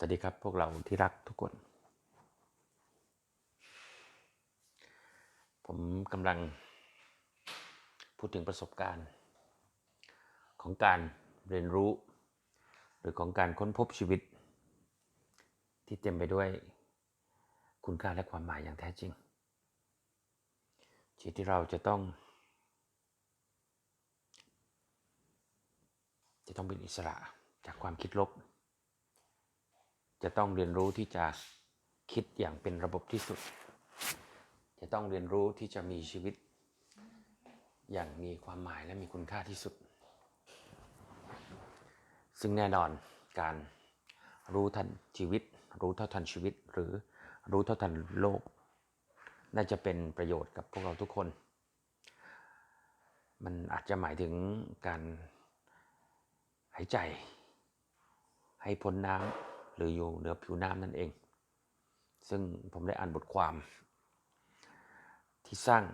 สวัสดีครับพวกเราที่รักทุกคน ผมกำลังพูดถึงประสบการณ์ ของการเรียนรู้ หรือของการค้นพบชีวิต ที่เต็มไปด้วยคุณค่าและความหมายอย่างแท้จริง ชีวิตที่เราจะต้อง จะต้องเป็นอิสระจากความคิดลบ จะต้องเรียนรู้ที่จะคิดอย่างเป็นระบบที่สุด จะต้องเรียนรู้ที่จะมีชีวิต อย่างมีความหมายและมีคุณค่าที่สุด ซึ่งแน่นอนการรู้ทันชีวิต รู้เท่าทันชีวิต หรือรู้เท่าทันโลก น่าจะเป็นประโยชน์กับพวกเราทุกคน มันอาจจะหมายถึงการหายใจ ให้พ้นน้ำ หรืออยู่เหนือผิวน้ำนั่นเอง ซึ่งผมได้อ่านบทความ ที่สร้าง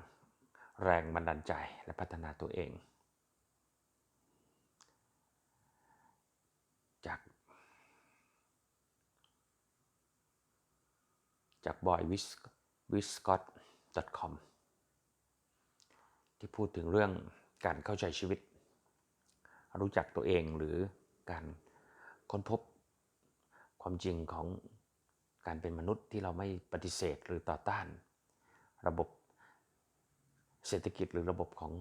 แรงบันดาลใจและพัฒนาตัวเอง จาก จากบอยวิสวิสกอต .com ที่พูดถึงเรื่องการเข้าใจชีวิต รู้จักตัวเองหรือการค้นพบ ความจริงของการเป็นมนุษย์ที่เราไม่ปฏิเสธหรือต่อต้าน ระบบเศรษฐกิจหรือระบบของ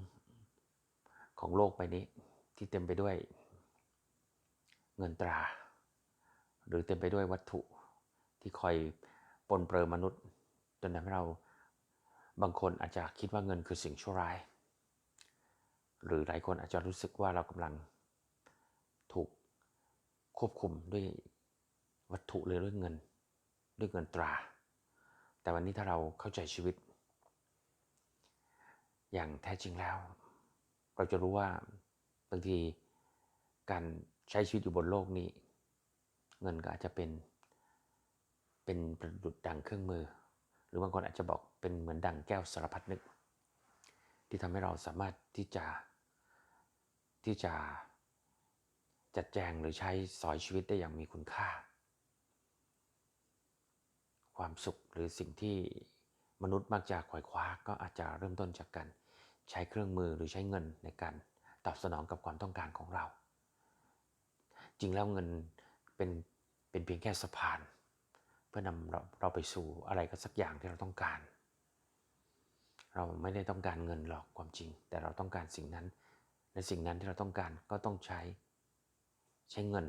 ของโลกใบนี้ ที่เต็มไปด้วยเงินตรา หรือเต็มไปด้วยวัตถุที่คอยปนเปื้อนมนุษย์จนทำให้เราบางคนอาจจะคิดว่าเงินคือสิ่งชั่วร้าย หรือหลายคนอาจจะรู้สึกว่าเรากำลังถูกควบคุมด้วย วัตถุหรือด้วยเงินด้วยเงินตรา แต่วันนี้ถ้าเราเข้าใจชีวิต อย่างแท้จริงแล้ว เราจะรู้ว่าบางทีการใช้ชีวิตอยู่บนโลกนี้ เงินก็อาจจะเป็นเป็นประดุดดังเครื่องมือ หรือบางคนอาจจะบอกเป็นเหมือนดังแก้วสารพัดนึก ที่ทำให้เราสามารถที่จะที่จะจัดแจงหรือใช้สอยชีวิตได้อย่างมีคุณค่า ความสุขหรือสิ่งที่มนุษย์มักจะขวายคว้าก็อาจจะเริ่มต้นจากการใช้เครื่องมือหรือใช้เงินในการตอบสนองกับความต้องการของเรา จริงแล้วเงินเป็นเป็นเพียงแค่สะพาน เพื่อนำเราเราไปสู่อะไรก็สักอย่างที่เราต้องการ เราไม่ได้ต้องการเงินหรอกความจริง แต่เราต้องการสิ่งนั้น และสิ่งนั้นที่เราต้องการก็ต้องใช้ใช้เงิน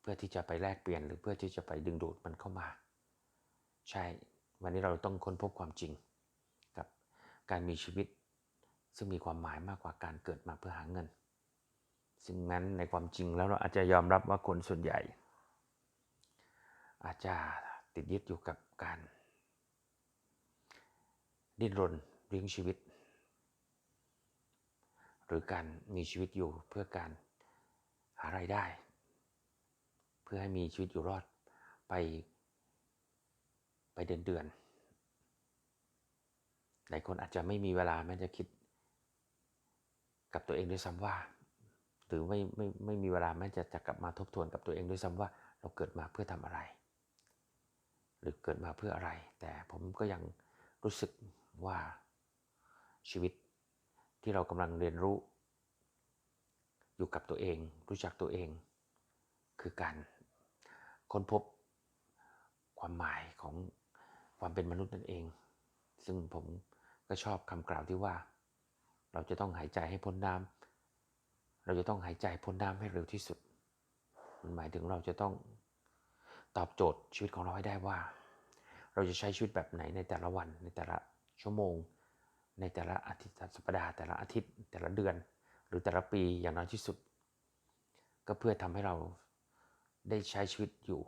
เพื่อที่จะไปแลกเปลี่ยนหรือเพื่อที่จะไปดึงดูดมันเข้ามา ใช่ วันนี้เราต้องค้นพบความจริง กับการมีชีวิต ซึ่งมีความหมายมากกว่าการเกิดมาเพื่อหาเงิน ซึ่งนั้นในความจริงแล้วเราอาจจะยอมรับว่าคนส่วนใหญ่ อาจจะติดยึดอยู่กับการ ดิ้นรนเลี้ยงชีวิต หรือการมีชีวิตอยู่เพื่อการหาไรายได้ เพื่อให้มีชีวิตอยู่รอดไป ไปเดือนเดือนหลายคนอาจจะไม่มีเวลาแม้จะคิด กับตัวเองด้วยซ้ำว่า หรือไม่ไม่ไม่มีเวลาแม้จะจะกลับมาทบทวนกับตัวเองด้วยซ้ำว่า เราเกิดมาเพื่อทำอะไร หรือเกิดมาเพื่ออะไร แต่ผมก็ยังรู้สึกว่าชีวิตที่เรากำลังเรียนรู้ อยู่กับตัวเอง รู้จักตัวเอง คือการค้นพบความหมายของ ความเป็นมนุษย์นั่นเอง ซึ่งผมก็ชอบคำกล่าวที่ว่า เราจะต้องหายใจให้พ้นน้ำเราจะต้องหายใจพ้นน้ำให้เร็วที่สุด มันหมายถึงเราจะต้องตอบโจทย์ชีวิตของเราให้ได้ว่า เราจะใช้ชีวิตแบบไหนในแต่ละวันในแต่ละชั่วโมง ในแต่ละอาทิตย์สัปดาห์แต่ละอาทิตย์ แต่ละเดือน หรือแต่ละปีอย่างน้อยที่สุด ก็เพื่อทำให้เราได้ใช้ชีวิตอยู่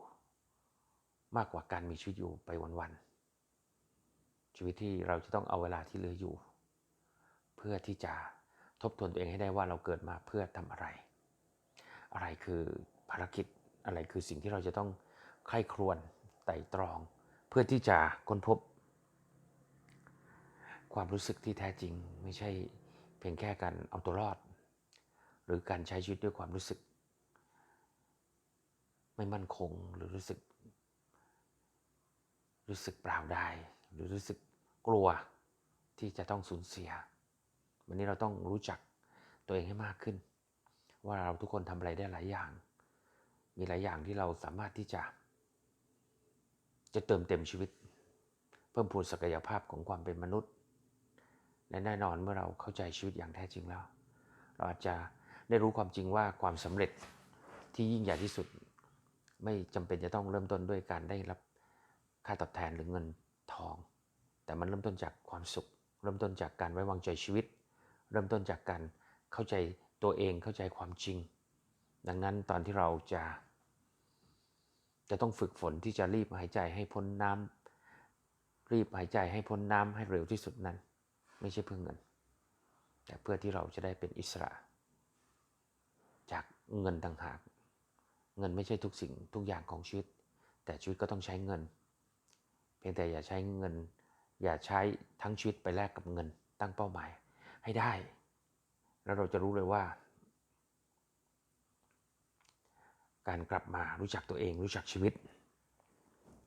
มากกว่าการมีชีวิตอยู่ไปวันๆ ชีวิตที่เราจะต้องเอาเวลาที่เหลืออยู่ เพื่อที่จะทบทวนตัวเองให้ได้ว่าเราเกิดมาเพื่อทำอะไร อะไรคือภารกิจอะไรคือสิ่งที่เราจะต้องใคร่ครวญไต่ตรอง เพื่อที่จะค้นพบ ความรู้สึกที่แท้จริงไม่ใช่เพียงแค่การเอาตัวรอด หรือการใช้ชีวิตด้วยความรู้สึก ไม่มั่นคงหรือรู้สึก รู้สึกเปล่าได้หรือรู้สึก กลัวที่จะต้องสูญเสีย วันนี้เราต้องรู้จักตัวเองให้มากขึ้น ว่าเราทุกคนทำอะไรได้หลายอย่าง มีหลายอย่างที่เราสามารถที่จะ จะเติมเต็มชีวิต เพิ่มพูนศักยภาพของความเป็นมนุษย์ และแน่นอนเมื่อเราเข้าใจชีวิตอย่างแท้จริงแล้ว เราอาจจะได้รู้ความจริงว่าความสำเร็จที่ยิ่งใหญ่ที่สุด ไม่จำเป็นจะต้องเริ่มต้นด้วยการได้รับค่าตอบแทนหรือเงินทอง แต่มันเริ่มต้นจากความสุข เริ่มต้นจากการไว้วางใจชีวิต เริ่มต้นจากการเข้าใจตัวเองเข้าใจความจริง ดังนั้นตอนที่เราจะ จะต้องฝึกฝนที่จะรีบหายใจให้พ้นน้ำรีบหายใจให้พ้นน้ำให้เร็วที่สุดนั้น ไม่ใช่เพื่อเงิน แต่เพื่อที่เราจะได้เป็นอิสระ จากเงินต่างหาก เงินไม่ใช่ทุกสิ่งทุกอย่างของชีวิต แต่ชีวิตก็ต้องใช้เงิน เพียงแต่อย่าใช้เงิน อย่าใช้ทั้งชีวิตไปแลกกับเงิน ตั้งเป้าหมายให้ได้ แล้วเราจะรู้เลยว่า การกลับมารู้จักตัวเองรู้จักชีวิต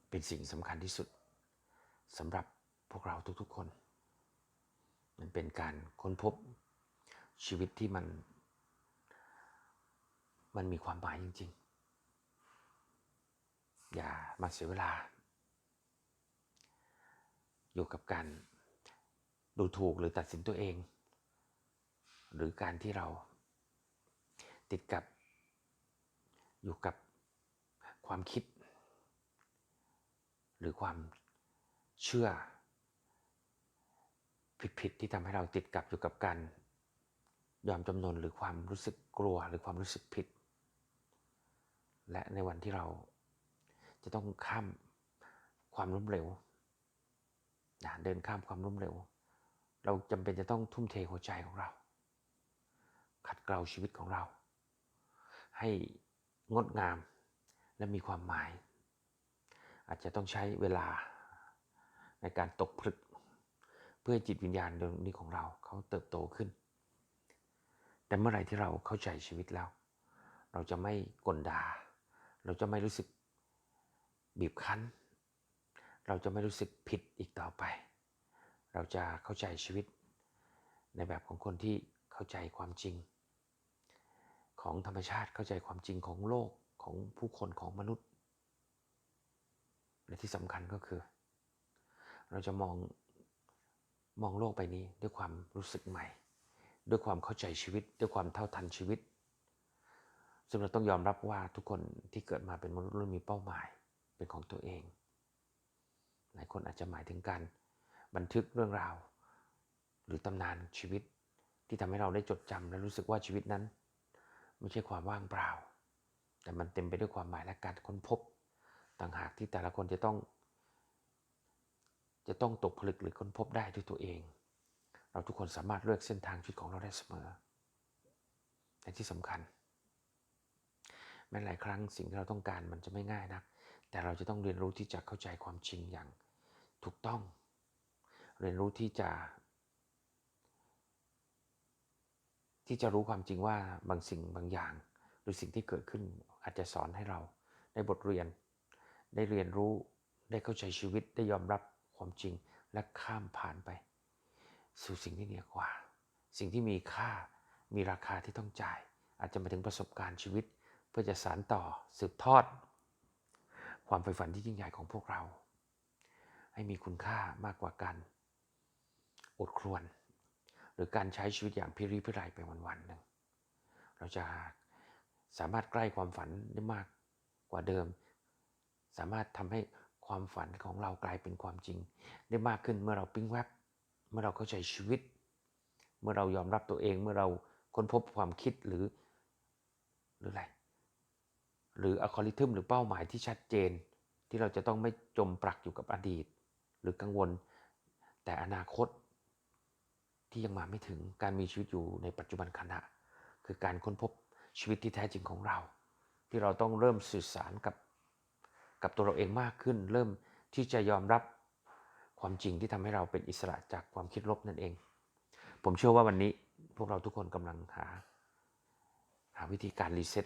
เป็นสิ่งสำคัญที่สุดสำหรับพวกเราทุกๆคน มันเป็นการค้นพบชีวิตที่มัน มันมีความหมายจริง ๆ อย่ามาเสียเวลา อยู่กับการดูถูกหรือตัดสินตัวเอง หรือการที่เราติดกับอยู่กับความคิด หรือความเชื่อ ผิดๆที่ทำให้เราติดกับอยู่กับการยอมจำนนหรือความรู้สึกกลัวหรือความรู้สึกผิด และในวันที่เราจะต้องข้ามความล้มเหลว นะเดินข้ามความล้มเหลว เราจำเป็นจะต้องทุ่มเทหัวใจของเรา ขัดเกลาชีวิตของเรา ให้งดงามและมีความหมาย อาจจะต้องใช้เวลาในการตกผลึก เพื่อจิตวิญญาณดวงนี้ของเราเขาเติบโตขึ้น แต่เมื่อไหร่ที่เราเข้าใจชีวิตแล้ว เราจะไม่กลดา เราจะไม่รู้สึกบีบคั้น เราจะไม่รู้สึกผิดอีกต่อไป เราจะเข้าใจชีวิต ในแบบของคนที่เข้าใจความจริง ของธรรมชาติเข้าใจความจริงของโลกของผู้คนของมนุษย์ และที่สำคัญก็คือ เราจะมองมองโลกใบนี้ด้วยความรู้สึกใหม่ ด้วยความเข้าใจชีวิต ด้วยความเท่าทันชีวิตซึ่งเราต้องยอมรับว่าทุกคนที่เกิดมาเป็นมนุษย์ล้วนมีเป้าหมายเป็นของตัวเอง หลายคนอาจจะหมายถึงการบันทึกเรื่องราว หรือตำนานชีวิตที่ทำให้เราได้จดจำและรู้สึกว่าชีวิตนั้น ไม่ใช่ความว่างเปล่า แต่มันเต็มไปด้วยความหมายและการค้นพบ ต่างหากที่แต่ละคนจะต้อง จะต้องตกผลึกหรือค้นพบได้ด้วยตัวเอง เราทุกคนสามารถเลือกเส้นทางชีวิตของเราได้เสมอและที่สำคัญแม้หลายครั้งสิ่งที่เราต้องการมันจะไม่ง่ายนัก แต่เราจะต้องเรียนรู้ที่จะเข้าใจความจริงอย่างถูกต้อง เรียนรู้ที่จะ ที่จะรู้ความจริงว่าบางสิ่งบางอย่าง หรือสิ่งที่เกิดขึ้นอาจจะสอนให้เราได้บทเรียน ได้เรียนรู้ได้เข้าใจชีวิตได้ยอมรับความจริงและข้ามผ่านไป สู่สิ่งที่เหนือกว่า สิ่งที่มีค่ามีราคาที่ต้องจ่าย อาจจะมาถึงประสบการณ์ชีวิต เพื่อจะสานต่อสืบทอด ความใฝ่ฝันที่ยิ่งใหญ่ของพวกเรา ให้มีคุณค่ามากกว่าการอดครวน หรือการใช้ชีวิตอย่างพิริพิไรไปวันๆหนึ่งเราจะสามารถใกล้ความฝันได้มากกว่าเดิม สามารถทำให้ความฝันของเรากลายเป็นความจริง ได้มากขึ้นเมื่อเราปิ้งแวบเมื่อเราเข้าใจชีวิต เมื่อเรายอมรับตัวเองเมื่อเราค้นพบความคิดหรือหรืออะไร หรืออัลกอริทึมหรือเป้าหมายที่ชัดเจน ที่เราจะต้องไม่จมปลักอยู่กับอดีต หรือกังวล แต่อนาคต ที่ยังมาไม่ถึงการมีชีวิตอยู่ในปัจจุบันขณะ คือการค้นพบชีวิตที่แท้จริงของเรา ที่เราต้องเริ่มสื่อสารกับ กับตัวเราเองมากขึ้น เริ่มที่จะยอมรับความจริงที่ทำให้เราเป็นอิสระจากความคิดลบนั่นเอง ผมเชื่อว่าวันนี้พวกเราทุกคนกำลังหา หาวิธีการรีเซ็ต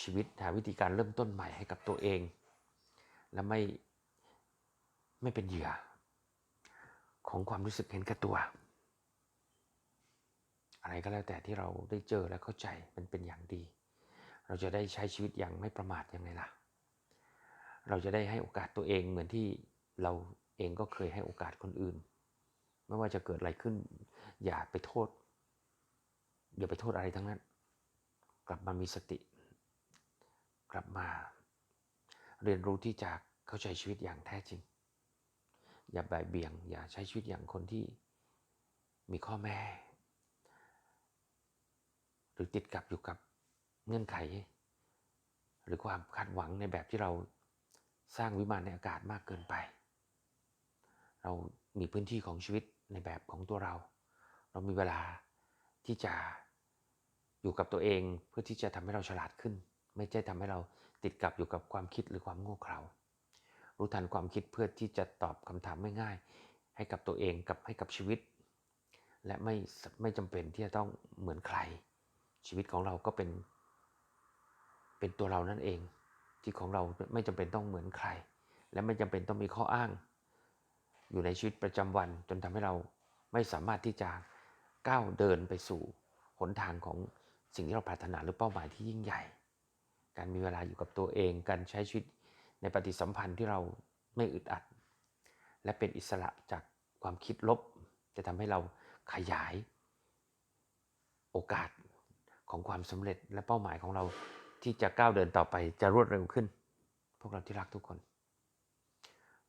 ชีวิตหาวิธีการเริ่มต้นใหม่ให้กับตัวเอง และไม่ไม่เป็นเหยื่อ ของความรู้สึกเห็นแก่ตัว อะไรก็แล้วแต่ที่เราได้เจอและเข้าใจมันเป็นอย่างดี เราจะได้ใช้ชีวิตอย่างไม่ประมาทยังไงล่ะ เราจะได้ให้โอกาสตัวเองเหมือนที่เราเองก็เคยให้โอกาสคนอื่น ไม่ว่าจะเกิดอะไรขึ้น อย่าไปโทษอย่าไปโทษอะไรทั้งนั้น กลับมามีสติ กลับมา เรียนรู้ที่จะเข้าใจชีวิตอย่างแท้จริง อย่าบ่ายเบี่ยง อย่าใช้ชีวิตอย่างคนที่มีข้อแม้หรือติดกับอยู่กับเงื่อนไข หรือความคาดหวังในแบบที่เราสร้างวิมานในอากาศมากเกินไป เรามีพื้นที่ของชีวิตในแบบของตัวเรา เรามีเวลาที่จะอยู่กับตัวเองเพื่อที่จะทำให้เราฉลาดขึ้น ไม่ใช่ทำให้เราติดกับอยู่กับความคิดหรือความโง่เขลารู้ทันความคิดเพื่อที่จะตอบคำถามง่ายๆให้กับตัวเองกับให้กับชีวิต และไม่ไม่จำเป็นที่จะต้องเหมือนใคร ชีวิตของเราก็เป็น เป็นตัวเรานั่นเอง ที่ของเราไม่จำเป็นต้องเหมือนใคร และไม่จำเป็นต้องมีข้ออ้าง อยู่ในชีวิตประจำวันจนทำให้เราไม่สามารถที่จะก้าวเดินไปสู่หนทางของสิ่งที่เราปรารถนาหรือเป้าหมายที่ยิ่งใหญ่ การมีเวลาอยู่กับตัวเอง การใช้ชีวิตในปฏิสัมพันธ์ที่เราไม่อึดอัด และเป็นอิสระจากความคิดลบ จะทำให้เราขยาย โอกาสของความสำเร็จและเป้าหมายของเราที่จะก้าวเดินต่อไปจะรวดเร็วขึ้น พวกเราที่รักทุกคน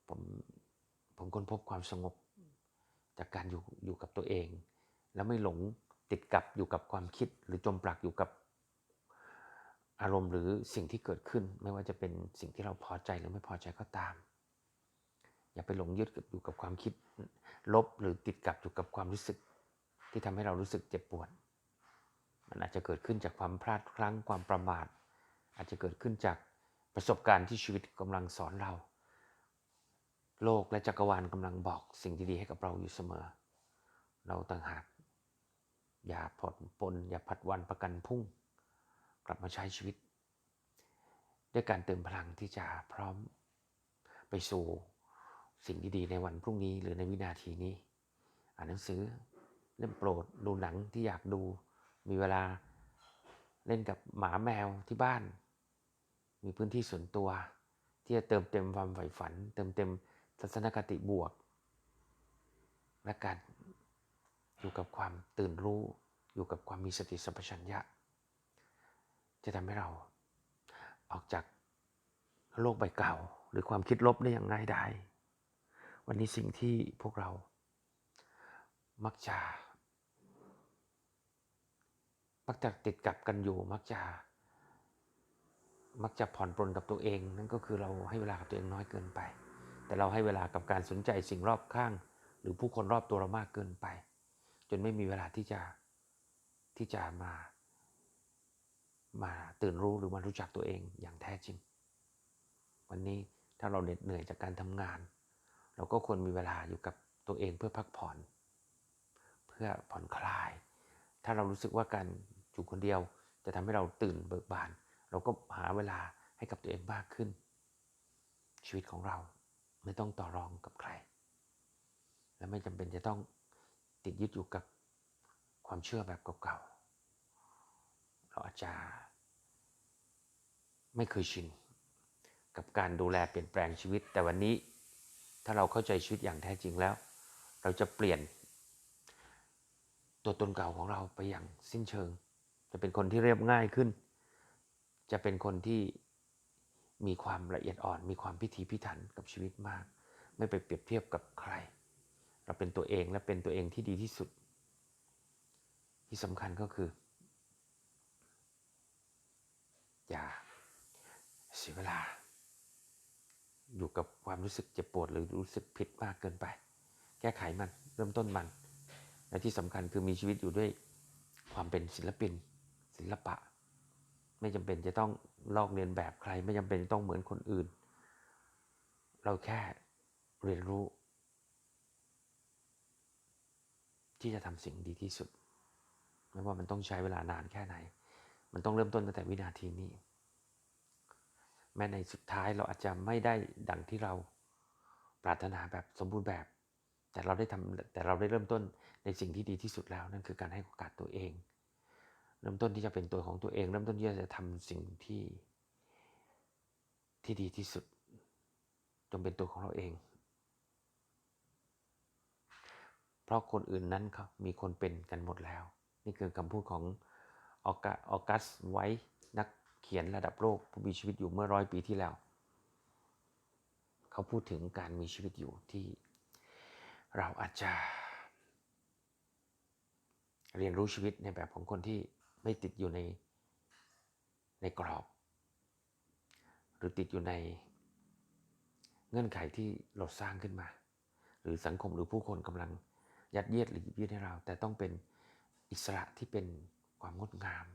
ผมผมค้นพบความสงบจากการอยู่อยู่กับตัวเอง แล้วไม่หลงติดกับอยู่กับความคิดหรือจมปลักอยู่กับ อารมณ์หรือสิ่งที่เกิดขึ้น ไม่ว่าจะเป็นสิ่งที่เราพอใจหรือไม่พอใจก็ตาม อย่าไปหลงยึดอยู่กับความคิดลบหรือติดกับอยู่กับความรู้สึก ที่ทำให้เรารู้สึกเจ็บปวด มันอาจจะเกิดขึ้นจากความพลาดพลั้งความประมาท อาจจะเกิดขึ้นจากประสบการณ์ที่ชีวิตกำลังสอนเรา โลกและจักรวาลกำลังบอกสิ่งดีๆให้กับเราอยู่เสมอ เราต่างหากอย่าผ่อนปนอย่าผัดวันประกันพุ่ง กลับมาใช้ชีวิต ด้วยการเติมพลังที่จะพร้อมไปสู่สิ่งดีๆในวันพรุ่งนี้หรือในวินาทีนี้ อ่านหนังสือเล่มโปรดดูหนังที่อยากดู มีเวลาเล่นกับหมาแมวที่บ้าน มีพื้นที่ส่วนตัว ที่จะเติมเต็มความใฝ่ฝัน เติมเต็มทัศนคติบวก และการอยู่กับความตื่นรู้ อยู่กับความมีสติสัมปชัญญะ จะทำให้เราออกจากโลกใบเก่า หรือความคิดลบได้อย่างง่ายดายวันนี้สิ่งที่พวกเรา มักจะมักจะติดกับกันอยู่ มักจะ มักจะผ่อนปลนกับตัวเอง นั่นก็คือเราให้เวลากับตัวเองน้อยเกินไป แต่เราให้เวลากับการสนใจสิ่งรอบข้าง หรือผู้คนรอบตัวเรามากเกินไป จนไม่มีเวลาที่จะที่จะมา มาตื่นรู้หรือมารู้จักตัวเองอย่างแท้จริง วันนี้ถ้าเราเหน็ดเหนื่อยจากการทำงาน เราก็ควรมีเวลาอยู่กับตัวเองเพื่อพักผ่อน เพื่อผ่อนคลาย ถ้าเรารู้สึกว่าการอยู่คนเดียวจะทำให้เราตื่นเบิกบาน เราก็หาเวลาให้กับตัวเองมากขึ้น ชีวิตของเราไม่ต้องต่อรองกับใคร และไม่จำเป็นจะต้องติดยึดอยู่กับความเชื่อแบบเก่าๆเราอาจจะ ไม่เคยชินกับการดูแลเปลี่ยนแปลงชีวิต แต่วันนี้ถ้าเราเข้าใจชีวิตอย่างแท้จริงแล้ว เราจะเปลี่ยน ตัวตนเก่าของเราไปอย่างสิ้นเชิง จะเป็นคนที่เรียบง่ายขึ้น จะเป็นคนที่มีความละเอียดอ่อน มีความพิถีพิถันกับชีวิตมาก ไม่ไปเปรียบเทียบกับใคร เราเป็นตัวเองและเป็นตัวเองที่ดีที่สุด ที่สำคัญก็คือ อย่า เสียเวลา อยู่กับความรู้สึกเจ็บปวดหรือรู้สึกผิดมากเกินไป แก้ไขมันเริ่มต้นมันและที่สำคัญคือมีชีวิตอยู่ด้วยความเป็นศิลปิน ศิลปะ ไม่จำเป็นจะต้องลอกเลียนแบบใคร ไม่จำเป็นต้องเหมือนคนอื่น เราแค่เรียนรู้ ที่จะทำสิ่งดีที่สุด ไม่ว่ามันต้องใช้เวลานานแค่ไหน มันต้องเริ่มต้นตั้งแต่วินาทีนี้ แม้ในสุดท้ายเราอาจจะไม่ได้ดังที่เราปรารถนาแบบสมบูรณ์แบบ แต่เราได้ทำแต่เราได้เริ่มต้นในสิ่งที่ดีที่สุดแล้วนั่นคือการให้โอกาสตัวเอง เริ่มต้นที่จะเป็นตัวของตัวเอง เริ่มต้นที่จะทำสิ่งที่ที่ดีที่สุดจงเป็นตัวของเราเอง เพราะคนอื่นนั้นเขามีคนเป็นกันหมดแล้ว นี่คือคำพูดของออกัสไว้นัก ขียนระดับโลกผู้มีชีวิตอยู่เมื่อร้อยปีที่แล้ว เขาพูดถึงการมีชีวิตอยู่ที่เราอาจจะ เรียนรู้ชีวิตในแบบของคนที่ไม่ติดอยู่ในในกรอบ หรือติดอยู่ในเงื่อนไขที่เราสร้างขึ้นมา หรือสังคมหรือผู้คนกำลังยัดเยียดหรือยืดให้เรา แต่ต้องเป็นอิสระที่เป็นความงดงาม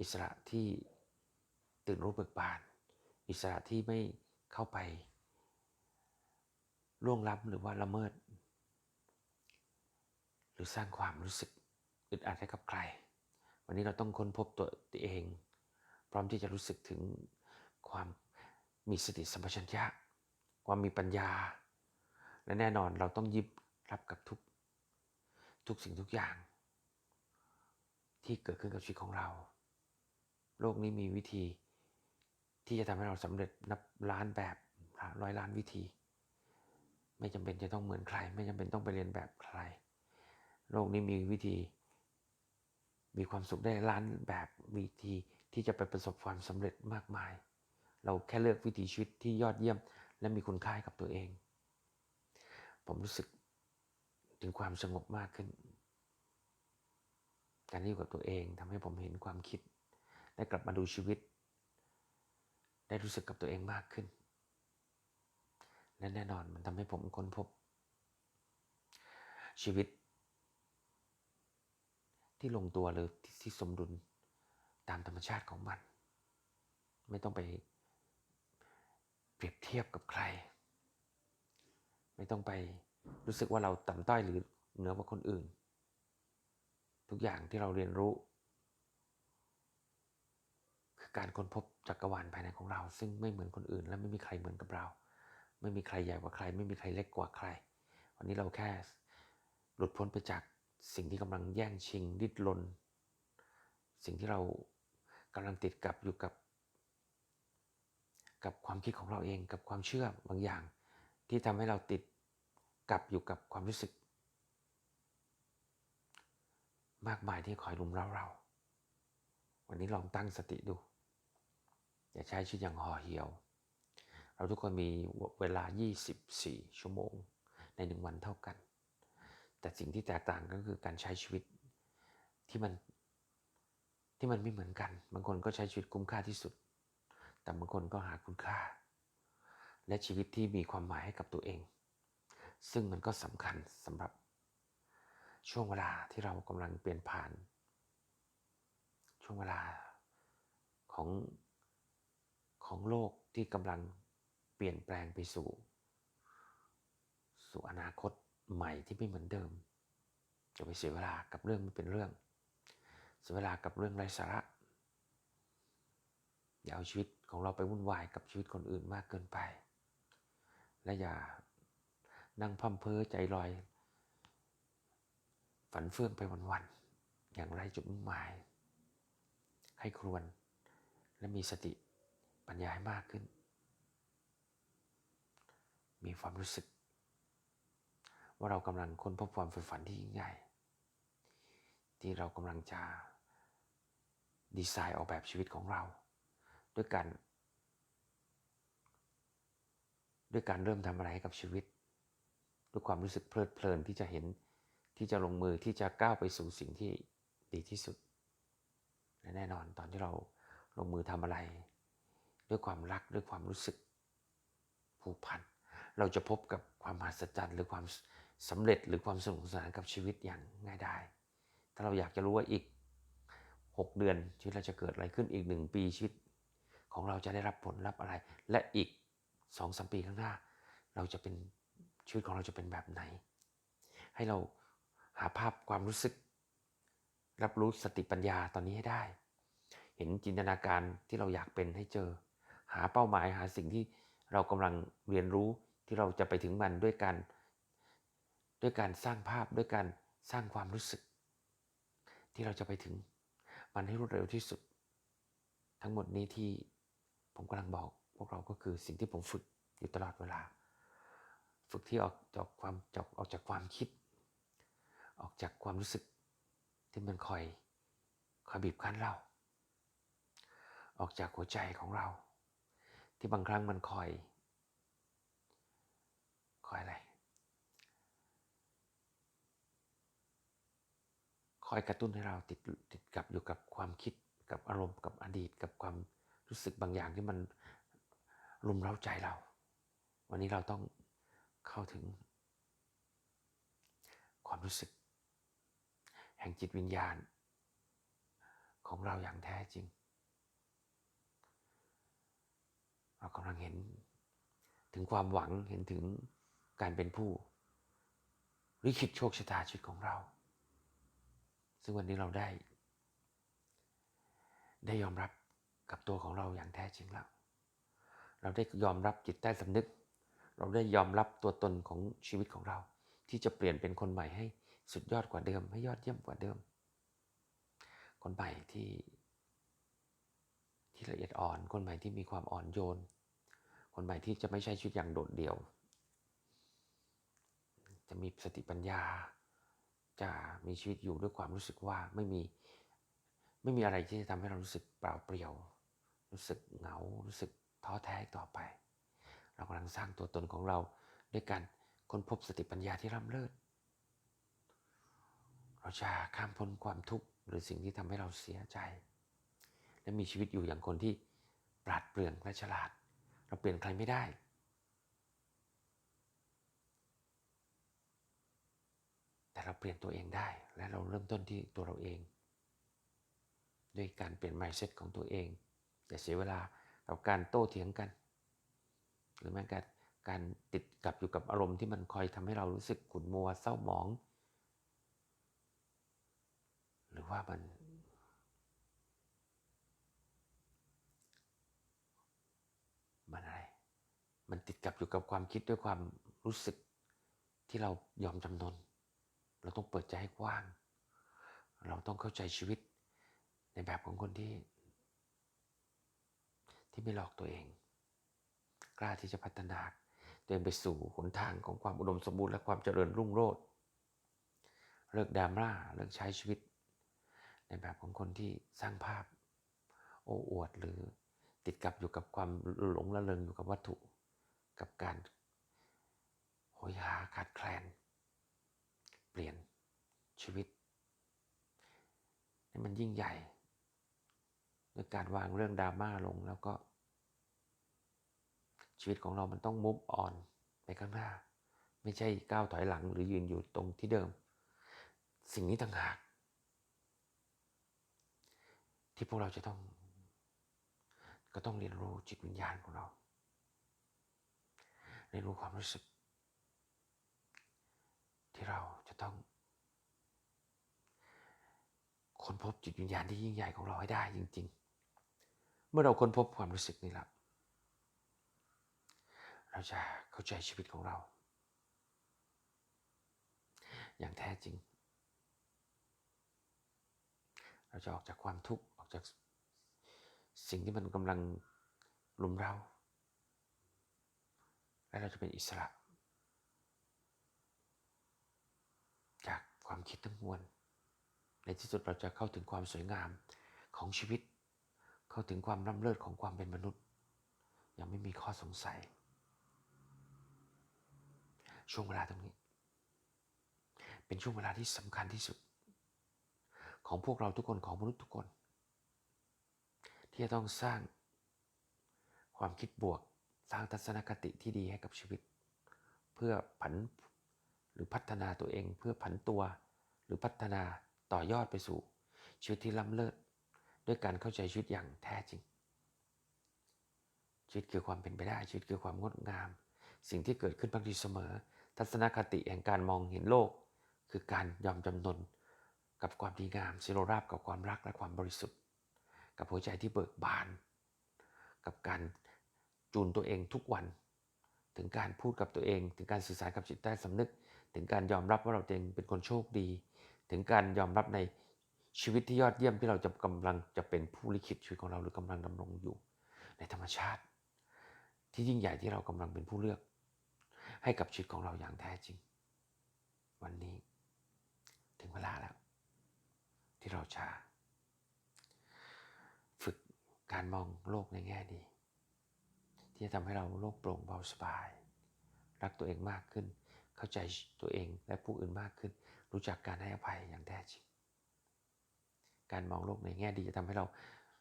อิสระที่ ตื่นรู้เบิกบาน อิสระที่ไม่เข้าไปล่วงล้ำหรือว่าละเมิด หรือสร้างความรู้สึกอึดอัดให้กับใคร วันนี้เราต้องค้นพบตัวเอง พร้อมที่จะรู้สึกถึงความมีสติสัมปชัญญะ ความมีปัญญา และแน่นอนเราต้องยิบรับกับทุกทุกสิ่งทุกอย่าง ที่เกิดขึ้นกับชีวิตของเรา โลกนี้มีวิธี ที่จะทำให้เราสำเร็จนับล้านแบบร้อยล้านวิธี ไม่จำเป็นจะต้องเหมือนใคร ไม่จำเป็นต้องไปเรียนแบบใคร โลกนี้มีวิธี มีความสุขได้ล้านแบบวิธีที่จะไปประสบความสำเร็จมากมาย เราแค่เลือกวิถีชีวิตที่ยอดเยี่ยม และมีคุณค่ากับตัวเอง ผมรู้สึกถึงความสงบมากขึ้น การอยู่กับตัวเองทำให้ผมเห็นความคิด ได้กลับมาดูชีวิต ได้รู้สึกกับตัวเองมากขึ้น และแน่นอนมันทำให้ผมค้นพบ ชีวิต ที่ลงตัวหรือที่สมดุลตามธรรมชาติของมัน ไม่ต้องไปเปรียบเทียบกับใคร ไม่ต้องไปรู้สึกว่าเราต่ำต้อยหรือเหนือกว่าคนอื่น ทุกอย่างที่เราเรียนรู้ การค้นพบจักรวาลภายในของเรา ซึ่งไม่เหมือนคนอื่น และไม่มีใครเหมือนกับเรา ไม่มีใครใหญ่กว่าใคร ไม่มีใครเล็กกว่าใคร วันนี้เราแค่หลุดพ้นไปจากสิ่งที่กำลังแย่งชิงดิ้นรนสิ่งที่เรากำลังติดกับอยู่กับ กับความคิดของเราเองกับความเชื่อบางอย่าง ที่ทำให้เราติดกับอยู่กับความรู้สึก มากมายที่คอยรุมเร้าเรา วันนี้ลองตั้งสติดู อย่าใช้ชีวิตอย่างห่อเหี่ยว เราทุกคนมีเวลา 24 ชั่วโมงในหนึ่งวันเท่ากัน แต่สิ่งที่แตกต่างก็คือการใช้ชีวิตที่มันที่มันไม่เหมือนกัน บางคนก็ใช้ชีวิตคุ้มค่าที่สุด แต่บางคนก็หาคุณค่า และชีวิตที่มีความหมายให้กับตัวเอง ซึ่งมันก็สำคัญสำหรับช่วงเวลาที่เรากำลังเปลี่ยนผ่าน ช่วงเวลาของ ของโลกที่กำลังเปลี่ยนแปลงไปสู่ สู่อนาคตใหม่ที่ไม่เหมือนเดิมจะไปเสียเวลากับเรื่องไม่เป็นเรื่อง เสียเวลากับเรื่องไร้สาระอย่าเอาชีวิตของเราไปวุ่นวายกับชีวิตคนอื่นมากเกินไป และอย่านั่งพัมเพ้อใจลอย ฝันเฟื่องไปวันๆอย่างไรจุดมุ่งหมาย ให้ครวนและมีสติ ปัญญาให้มากขึ้น มีความรู้สึก ว่าเรากำลังค้นพบความฝ่ฝันที่ยิ่งใหญ่ ที่เรากำลังจะดีไซน์ออกแบบชีวิตของเรา ด้วยการ ด้วยการเริ่มทำอะไรให้กับชีวิต ด้วยความรู้สึกเพลิดเพลินที่จะเห็นที่จะลงมือที่จะก้าวไปสู่สิ่งที่ดีที่สุดและแน่นอนตอนที่เราลงมือทำอะไร ด้วยความรักด้วยความรู้สึกผูกพัน เราจะพบกับความมหัศจรรย์หรือความสำเร็จหรือความสนุกสนานกับชีวิตอย่างง่ายดาย ถ้าเราอยากจะรู้ว่าอีก 6 เดือนชีวิตเราจะเกิดอะไรขึ้นอีกหนึ่งปีชีวิต ของเราจะได้รับผลลัพธ์อะไร และอีกสองสมปีข้างหน้า เราจะเป็นชีวิตของเราจะเป็นแบบไหน ให้เราหาภาพความรู้สึก รับรู้สติปัญญาตอนนี้ให้ได้ เห็นจินตนาการที่เราอยากเป็นให้เจอ หาเป้าหมายหาสิ่งที่เรากำลังเรียนรู้ที่เราจะไปถึงมันด้วยการด้วยการสร้างภาพด้วยการสร้างความรู้สึก ที่เราจะไปถึงมันให้รวดเร็วที่สุด ทั้งหมดนี้ที่ผมกำลังบอกพวกเราก็คือสิ่งที่ผมฝึกอยู่ตลอดเวลา ฝึกที่ออกจากความจากออกจากความคิด ออกจากความรู้สึกที่มันคอยคอยบีบคั้นเรา ออกจากหัวใจของเรา ที่บางครั้งมันคอย คอยอะไร คอยกระตุ้นให้เราติดติดกับอยู่กับความคิดกับอารมณ์กับอดีตกับความรู้สึกบางอย่างที่มันรุมเร้าใจเรา วันนี้เราต้องเข้าถึง ความรู้สึก แห่งจิตวิญญาณ ของเราอย่างแท้จริง เรากำลังเห็นถึงความหวังเห็นถึงการเป็นผู้ลิขิตโชคชะตาชีวิตของเรา ซึ่งวันนี้เราได้ ได้ยอมรับกับตัวของเราอย่างแท้จริงแล้ว เราได้ยอมรับจิตใต้สำนึก เราได้ยอมรับตัวตนของชีวิตของเรา ที่จะเปลี่ยนเป็นคนใหม่ให้สุดยอดกว่าเดิม ให้ยอดเยี่ยมกว่าเดิม คนใหม่ที่ ที่ละเอียดอ่อน คนใหม่ที่มีความอ่อนโยน คนใหม่ที่จะไม่ใช่ชีวิตอย่างโดดเดี่ยว จะมีสติปัญญา จะมีชีวิตอยู่ด้วยความรู้สึกว่าไม่มีไม่มีอะไรที่จะทำให้เรารู้สึกเปล่าเปลี่ยว รู้สึกเหงา รู้สึกท้อแท้ต่อไป เรากำลังสร้างตัวตนของเราด้วยการค้นพบสติปัญญาที่ร่ำเลิศ เราจะข้ามพ้นความทุกข์หรือสิ่งที่ทำให้เราเสียใจ และมีชีวิตอยู่อย่างคนที่ปราดเปรื่อง และฉลาด เราเปลี่ยนใครไม่ได้ แต่เราเปลี่ยนตัวเองได้ และเราเริ่มต้นที่ตัวเราเอง ด้วยการเปลี่ยน mindset ของตัวเอง อย่าเสียเวลากับการโต้เถียงกัน หรือแม้แต่การติดกับอยู่กับอารมณ์ที่มันคอยทำให้เรารู้สึกขุ่นมัวเศร้าหมอง หรือว่ามันมันอะไร มันติดกับอยู่กับความคิดด้วยความรู้สึกที่เรายอมจำนน เราต้องเปิดใจให้กว้าง เราต้องเข้าใจชีวิตในแบบของคนที่ ที่ไม่หลอกตัวเอง กล้าที่จะพัฒนาตัวเดินไปสู่หนทางของความอุดมสมบูรณ์และความเจริญรุ่งโรจน์เลิกดราม่าเลิกใช้ชีวิต ในแบบของคนที่สร้างภาพ โอ้อวดหรือติดกับอยู่กับความหลงละเลงอยู่กับวัตถุ กับการโหยหาขาดแคลน เปลี่ยนชีวิตให้มันยิ่งใหญ่ด้วยการวางเรื่องดราม่าลงแล้วก็ ชีวิตของเรามันต้องมุฟออนไปข้างหน้า ไม่ใช่ก้าวถอยหลังหรือยืนอยู่ตรงที่เดิม สิ่งนี้ต่างหาก ที่พวกเราจะต้อง ก็ต้องเรียนรู้จิตวิญญาณของเรา เรียนรู้ความรู้สึก ที่เราจะต้องค้นพบจิตวิญญาณที่ยิ่งใหญ่ของเราให้ได้จริง ๆ เมื่อเราค้นพบความรู้สึกนี้แล้วเราจะเข้าใจชีวิตของเรา อย่างแท้จริง เราจะออกจากความทุกข์ออกจากสิ่งที่มันกำลังลุมเรา และเราจะเป็นอิสระ จากความคิดทั้งมวล ในที่สุดเราจะเข้าถึงความสวยงามของชีวิต เข้าถึงความร่ำเลิศของความเป็นมนุษย์ ยังไม่มีข้อสงสัย ช่วงเวลาตรงนี้ เป็นช่วงเวลาที่สำคัญที่สุด ของพวกเราทุกคนของมนุษย์ทุกคน ที่จะต้องสร้างความคิดบวก สร้างทัศนคติที่ดีให้กับชีวิต เพื่อผันหรือพัฒนาตัวเอง เพื่อผันตัว หรือพัฒนาต่อยอดไปสู่ ชีวิตที่ล้ำเลิศด้วยการเข้าใจชีวิตอย่างแท้จริง ชีวิตคือความเป็นไปได้ชีวิตคือความงดงาม สิ่งที่เกิดขึ้นบางทีเสมอ ทัศนคติแห่งการมองเห็นโลก คือการยอมจำนนกับความดีงามสิโรราบกับความรักและความบริสุทธิ์ กับหัวใจที่เบิกบาน กับการ จูนตัวเองทุกวัน ถึงการพูดกับตัวเอง ถึงการสื่อสารกับจิตใต้สำนึก ถึงการยอมรับว่าเราเองเป็นคนโชคดี ถึงการยอมรับในชีวิตที่ยอดเยี่ยมที่เราจะกำลังจะเป็นผู้ลิขิตชีวิตของเราหรือกำลังดำรงอยู่ ในธรรมชาติ ที่ยิ่งใหญ่ที่เรากำลังเป็นผู้เลือก ให้กับชีวิตของเราอย่างแท้จริง วันนี้ ถึงเวลาแล้ว ที่เราจะฝึกการมองโลกในแง่ดี ที่จะทำให้เราโลกโปร่งเบาสบาย รักตัวเองมากขึ้น เข้าใจตัวเองและผู้อื่นมากขึ้น รู้จักการให้อภัยอย่างแท้จริง การมองโลกในแง่ดีจะทำให้เรา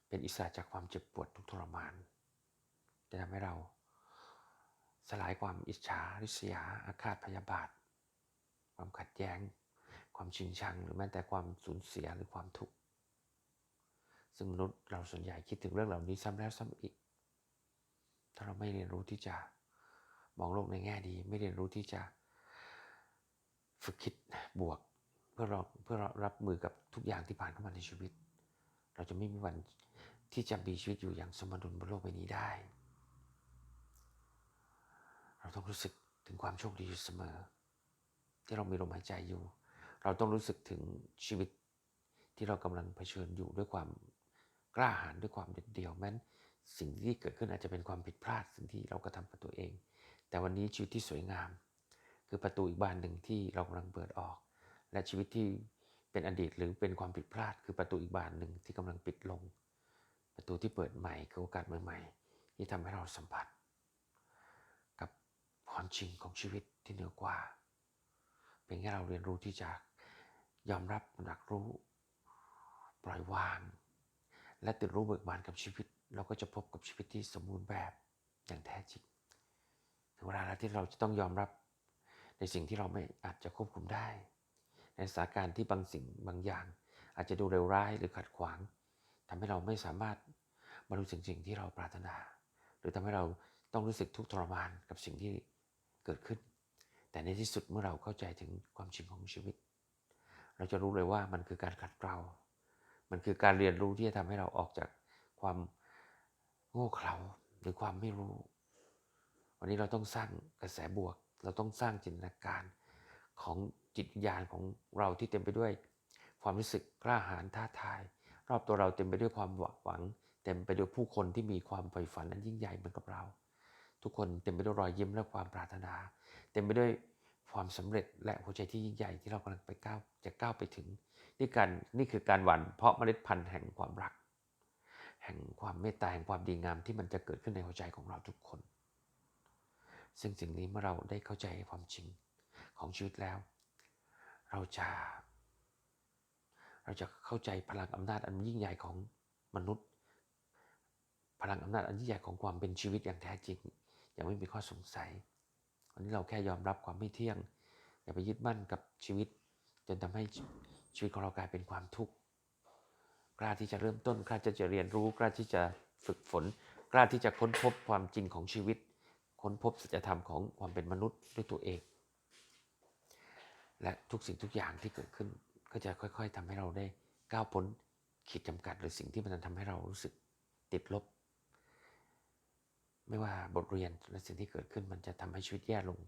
เป็นอิสระจากความเจ็บปวดทุกทรมาน จะทำให้เราสลายความอิจฉาริษยา อาฆาตพยาบาท ความขัดแย้ง ความชิงชัง หรือแม้แต่ความสูญเสียหรือความทุกข์ซึ่งมนุษย์เราส่วนใหญ่คิดถึงเรื่องเหล่านี้ซ้ำแล้วซ้ำอีก ถ้าเราไม่เรียนรู้ที่จะมองโลกในแง่ดี ไม่เรียนรู้ที่จะฝึกคิดบวก เพื่อเราเพื่อรับมือกับทุกอย่างที่ผ่านเข้ามาในชีวิต เราจะไม่มีวันที่จะมีชีวิตอยู่อย่างสมดุลบนโลกใบนี้ได้ เราต้องรู้สึกถึงความโชคดีอยู่เสมอ ที่เรามีลมหายใจอยู่ เราต้องรู้สึกถึงชีวิตที่เรากำลังเผชิญอยู่ด้วยความกล้าหาญด้วยความเด็ดเดี่ยวแม้น สิ่งที่เกิดขึ้นอาจจะเป็นความผิดพลาดสิ่งที่เรากระทำกับตัวเอง แต่วันนี้ชีวิตที่สวยงาม คือประตูอีกบานหนึ่งที่เรากำลังเปิดออก และชีวิตที่เป็นอดีตหรือเป็นความผิดพลาด คือประตูอีกบานหนึ่งที่กำลังปิดลง ประตูที่เปิดใหม่คือโอกาสใหม่ๆ ที่ทำให้เราสัมผัส กับความจริงของชีวิตที่เหนือกว่า เป็นแค่เราเรียนรู้ที่จะยอมรับหนักรู้ ปล่อยวาง และตื่นรู้เบิกบานกับชีวิต เราก็จะพบกับชีวิตที่สมบูรณ์แบบอย่างแท้จริงถึงเวลาแล้วที่เราจะต้องยอมรับในสิ่งที่เราไม่อาจจะควบคุมได้ ในสถานการณ์ที่บางสิ่งบางอย่าง อาจจะดูเร็วร้ายหรือขัดขวางทำให้เราไม่สามารถบรรลุสิ่งสิ่งที่เราปรารถนา หรือทำให้เราต้องรู้สึกทุกข์ทรมานกับสิ่งที่เกิดขึ้น แต่ในที่สุดเมื่อเราเข้าใจถึงความจริงของชีวิต เราจะรู้เลยว่ามันคือการขัดเกลามันคือการเรียนรู้ที่จะทำให้เราออกจากความ โง่เขลาหรือความไม่รู้ วันนี้เราต้องสร้างกระแสบวก เราต้องสร้างจินตนาการของจิตวิญญาณของเราที่เต็มไปด้วย ความรู้สึกกล้าหาญท้าทาย รอบตัวเราเต็มไปด้วยความหวัง เต็มไปด้วยผู้คนที่มีความใฝ่ฝันนั้นยิ่งใหญ่เหมือนกับเรา ทุกคนเต็มไปด้วยรอยยิ้มและความปรารถนา เต็มไปด้วยความสำเร็จและหัวใจที่ยิ่งใหญ่ที่เรากำลังไปก้าวจะก้าวไปถึงนี่การนี่คือการหว่านเพาะเมล็ดพันธุ์แห่งความรัก ห่งความเมตตาแห่งความดีงามที่มันจะเกิดขึ้นในหัวใจของเราทุกคน ซึ่งสิ่งนี้เมื่อเราได้เข้าใจความจริงของชีวิตแล้ว เราจะ เราจะเข้าใจพลังอำนาจอันยิ่งใหญ่ของมนุษย์ พลังอำนาจอันยิ่งใหญ่ของความเป็นชีวิตอย่างแท้จริงอยังไม่มีข้อสงสัยวันนี้เราแค่ยอมรับความไม่เที่ยง อย่าไปยึดมั่นกับชีวิต จนทำให้ชีวิตของเรากลายเป็นความทุกข์ กล้าที่จะเริ่มต้น กล้าที่จะเรียนรู้ กล้าที่จะฝึกฝน กล้าที่จะค้นพบความจริงของชีวิต ค้นพบสัจธรรมของความเป็นมนุษย์ด้วยตัวเอง และทุกสิ่งทุกอย่างที่เกิดขึ้นก็จะค่อย ๆทำให้เราได้ก้าวพ้นขีดจำกัดหรือสิ่งที่มันทำให้เรารู้สึกติดลบ ไม่ว่าบทเรียนและสิ่งที่เกิดขึ้นมันจะทำให้ชีวิตแย่ลง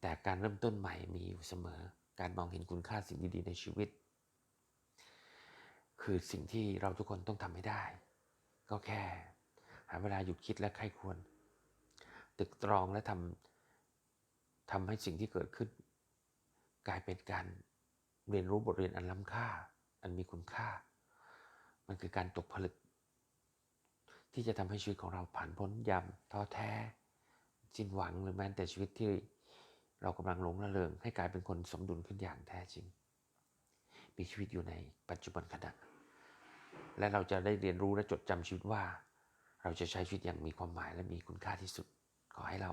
แต่การเริ่มต้นใหม่มีอยู่เสมอ การมองเห็นคุณค่าสิ่งดีๆในชีวิต คือสิ่งที่เราทุกคนต้องทำให้ได้ ก็แค่ หาเวลาหยุดคิดและใคร่ควรตึกตรองและทำทำให้สิ่งที่เกิดขึ้น กลายเป็นการเรียนรู้บทเรียนอันล้ำค่า อันมีคุณค่า มันคือการตกผลึก ที่จะทำให้ชีวิตของเราผ่านพ้นยามท้อแท้สิ้นหวังหรือแม้แต่ชีวิตที่เรากำลังหลงระเริงให้กลายเป็นคนสมดุลขึ้นอย่างแท้จริง มีชีวิตอยู่ในปัจจุบันขณะ และเราจะได้เรียนรู้และจดจำชีวิตว่า เราจะใช้ชีวิตอย่างมีความหมายและมีคุณค่าที่สุด ขอให้เรา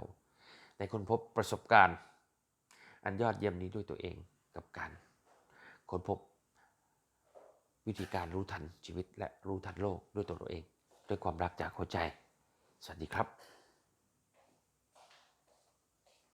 ได้ค้นพบประสบการณ์ อันยอดเยี่ยมนี้ด้วยตัวเองกับการค้นพบวิธีการรู้ทันชีวิตและรู้ทันโลกด้วยตัวเราเอง ด้วยความรักจากหัวใจ สวัสดีครับ